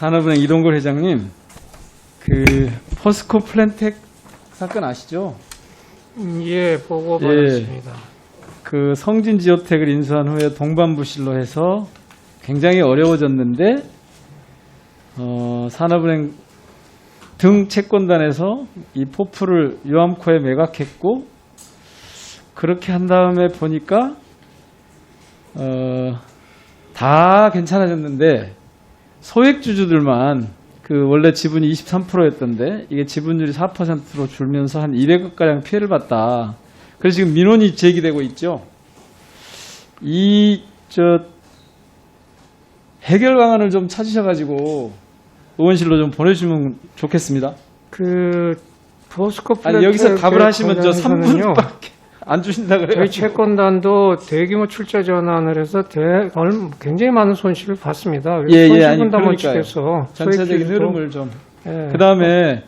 산업은행 이동걸 회장님, 그 포스코 플랜텍 사건 아시죠? 음, 예, 보고 예. 받았습니다. 그 성진 지오텍을 인수한 후에 동반부실로 해서 굉장히 어려워졌는데 어, 산업은행 등 채권단에서 이 포프를 유암코에 매각했고 그렇게 한 다음에 보니까 어, 다 괜찮아졌는데 소액주주들만 그 원래 지분이 23%였던데 이게 지분율이 4%로 줄면서 한 200억 가량 피해를 봤다. 그래서 지금 민원이 제기되고 있죠. 이 저 해결 방안을 좀 찾으셔가지고 의원실로 좀 보내주시면 좋겠습니다. 그 포스코 아니 여기서 답을 하시면 저 관련해서는요, 3분밖에 안 주신다 그래요. 저희 채권단도 대규모 출자 전환을 해서 대, 얼- 굉장히 많은 손실을 봤습니다. 예, 예, 아니, 손실분담원 그러니까요. 측에서 전체적인 소액주주도, 흐름을 좀. 예, 그 다음에